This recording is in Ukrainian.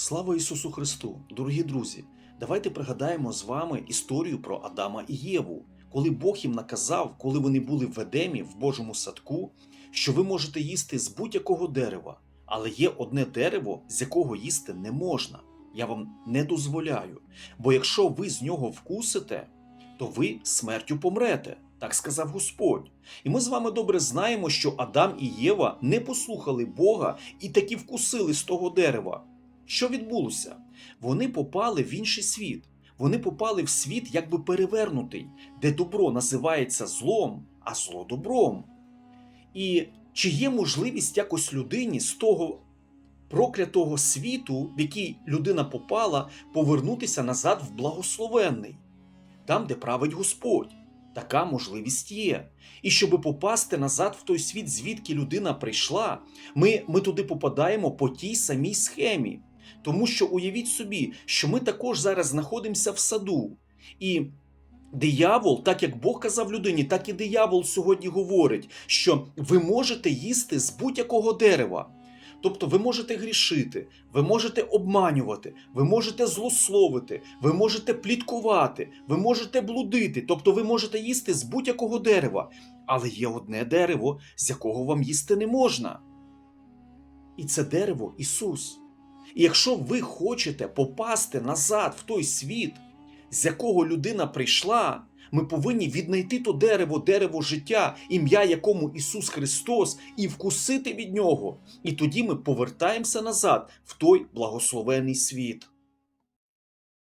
Слава Ісусу Христу! Дорогі друзі! Давайте пригадаємо з вами історію про Адама і Єву, коли Бог їм наказав, коли вони були в Едемі в Божому садку, що ви можете їсти з будь-якого дерева, але є одне дерево, з якого їсти не можна. Я вам не дозволяю. Бо якщо ви з нього вкусите, то ви смертю помрете, так сказав Господь. І ми з вами добре знаємо, що Адам і Єва не послухали Бога і таки вкусили з того дерева. Що відбулося? Вони попали в інший світ. Вони попали в світ якби перевернутий, де добро називається злом, а зло добром. І чи є можливість якось людині з того проклятого світу, в який людина попала, повернутися назад в благословенний, там, де править Господь? Така можливість є. І щоб попасти назад в той світ, звідки людина прийшла, ми, ми туди попадаємо по тій самій схемі. Тому що уявіть собі, що ми також зараз знаходимося в саду. І диявол, так як Бог казав людині, так і диявол сьогодні говорить, що ви можете їсти з будь-якого дерева. Тобто ви можете грішити, ви можете обманювати, ви можете злословити, ви можете пліткувати, ви можете блудити, тобто ви можете їсти з будь-якого дерева. Але є одне дерево, з якого вам їсти не можна. І це дерево Ісус. І якщо ви хочете попасти назад в той світ, з якого людина прийшла, ми повинні віднайти то дерево, дерево життя, ім'я якому Ісус Христос, і вкусити від нього. І тоді ми повертаємося назад в той благословений світ.